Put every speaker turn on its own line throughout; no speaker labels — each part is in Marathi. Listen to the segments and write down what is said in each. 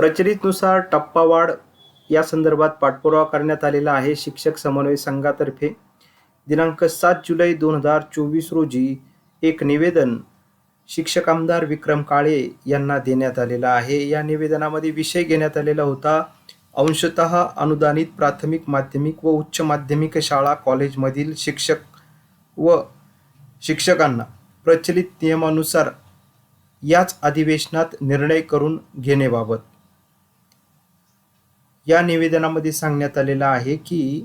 प्रचलितनुसार टप्पावाढ या संदर्भात पाठपुरावा करण्यात आलेला आहे. शिक्षक समन्वय संघातर्फे दिनांक सात जुलै दोन हजार चोवीस रोजी एक निवेदन शिक्षक आमदार विक्रम काळे यांना देण्यात आलेला आहे. या निवेदनामध्ये विषय घेण्यात आलेला होता. अंशतः अनुदानित प्राथमिक माध्यमिक व उच्च माध्यमिक शाळा कॉलेजमधील शिक्षक व शिक्षकांना प्रचलित नियमानुसार याच अधिवेशनात निर्णय करून घेण्याबाबत या निवेदनामध्ये सांगण्यात आलेलं आहे की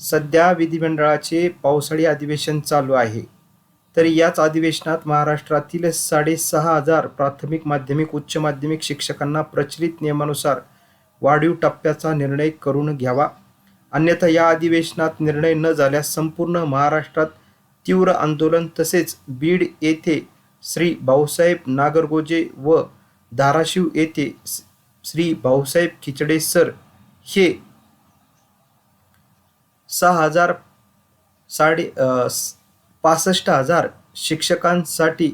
सध्या विधिमंडळाचे पावसाळी अधिवेशन चालू आहे. तर याच अधिवेशनात महाराष्ट्रातील साडेसहा हजार प्राथमिक माध्यमिक उच्च माध्यमिक शिक्षकांना प्रचलित नियमानुसार वाढीव टप्प्याचा निर्णय करून घ्यावा. अन्यथा या अधिवेशनात निर्णय न झाल्यास संपूर्ण महाराष्ट्रात तीव्र आंदोलन तसेच बीड येथे श्री भाऊसाहेब नागरगोजे व धाराशिव येथे श्री भाऊसाहेब खिचडे सर हे सहा हजार साडे पासष्ट हजार शिक्षकांसाठी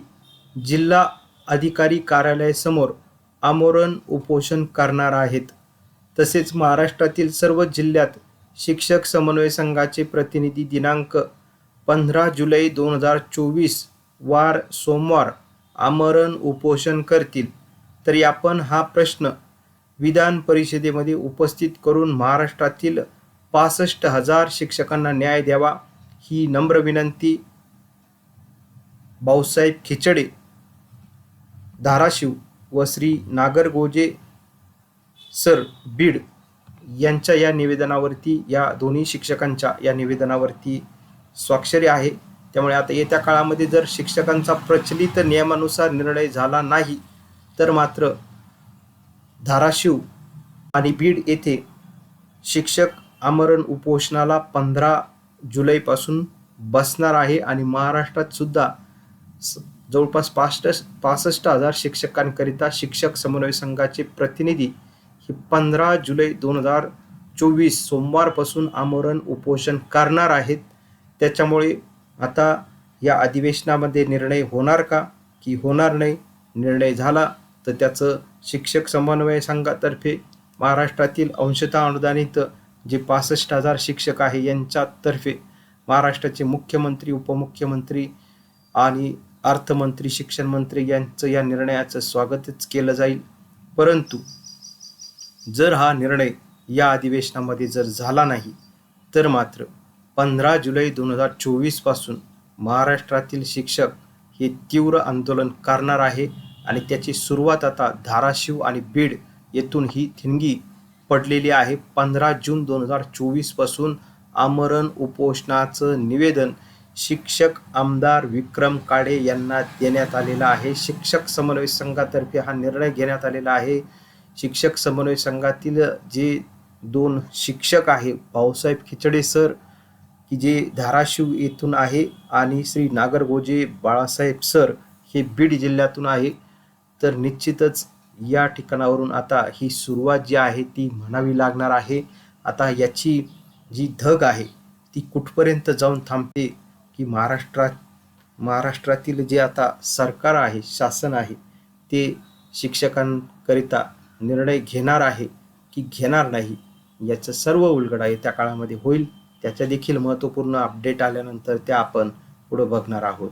जिल्हा अधिकारी कार्यालयासमोर आमरण उपोषण करणार आहेत. तसेच महाराष्ट्रातील सर्व जिल्ह्यात शिक्षक समन्वय संघाचे प्रतिनिधी दिनांक पंधरा जुलै दोन हजार चोवीस वार सोमवार आमरण उपोषण करतील. तरी आपण हा प्रश्न विधान परिषदेमध्ये उपस्थित करून महाराष्ट्रातील पासष्ट हजार शिक्षकांना न्याय द्यावा ही नम्र विनंती. भाऊसाहेब खिचडे धाराशिव व श्री नागरगोजे सर बीड यांच्या या निवेदनावरती या दोन्ही शिक्षकांच्या या निवेदनावरती स्वाक्षरी आहे. त्यामुळे आता येत्या काळामध्ये जर शिक्षकांचा प्रचलित नियमानुसार निर्णय झाला नाही तर मात्र धाराशिव आणि बीड येथे शिक्षक आमरण उपोषणाला पंधरा जुलैपासून बसणार आहे आणि महाराष्ट्रात सुद्धा स- जवळपास पासष्ट पासष्ट हजार शिक्षकांकरिता शिक्षक समन्वय संघाचे प्रतिनिधी हे पंधरा जुलै दोन हजार चोवीस सोमवारपासून आमरण उपोषण करणार आहेत. त्याच्यामुळे आता या अधिवेशनामध्ये निर्णय होणार का? की होणार नाही? निर्णय झाला. तर त्याचं शिक्षक समन्वय संघातर्फे महाराष्ट्रातील अंशतः अनुदानित जे पासष्ट हजार शिक्षक आहे यांच्यातर्फे महाराष्ट्राचे मुख्यमंत्री उपमुख्यमंत्री आणि अर्थमंत्री शिक्षण मंत्री यांचं या निर्णयाचं स्वागतच केलं जाईल. परंतु जर हा निर्णय या अधिवेशनामध्ये जर झाला नाही तर मात्र पंधरा जुलै दोन हजार चोवीसपासून महाराष्ट्रातील शिक्षक हे तीव्र आंदोलन करणार आहे. आणि त्याची सुरुवात आता धाराशिव आणि बीड येथून ही थिणगी पडलेली आहे. पंधरा जून दोन हजार चोवीसपासून आमरण उपोषणाचं निवेदन शिक्षक आमदार विक्रम काळे यांना देण्यात आलेलं आहे. शिक्षक समन्वय संघातर्फे हा निर्णय घेण्यात आलेला आहे. शिक्षक समन्वय संघातील जे दोन शिक्षक आहे भाऊसाहेब खिचडे सर की जे धाराशिव येथून आहे आणि श्री नागरगोजे बाळासाहेब सर हे बीड जिल्ह्यातून आहे. तर निश्चितच या ठिकाणावरून आता ही सुरुवात जी आहे ती म्हणावी लागणार आहे. आता याची जी धग आहे ती कुठपर्यंत जाऊन थांबते की महाराष्ट्रात महाराष्ट्रातील जे आता सरकार आहे शासन आहे ते शिक्षकांकरिता निर्णय घेणार आहे की घेणार नाही याचं सर्व उलगडा येत्या काळामध्ये होईल. त्याच्या देखील महत्त्वपूर्ण अपडेट आल्यानंतर त्या आपण पुढं बघणार आहोत.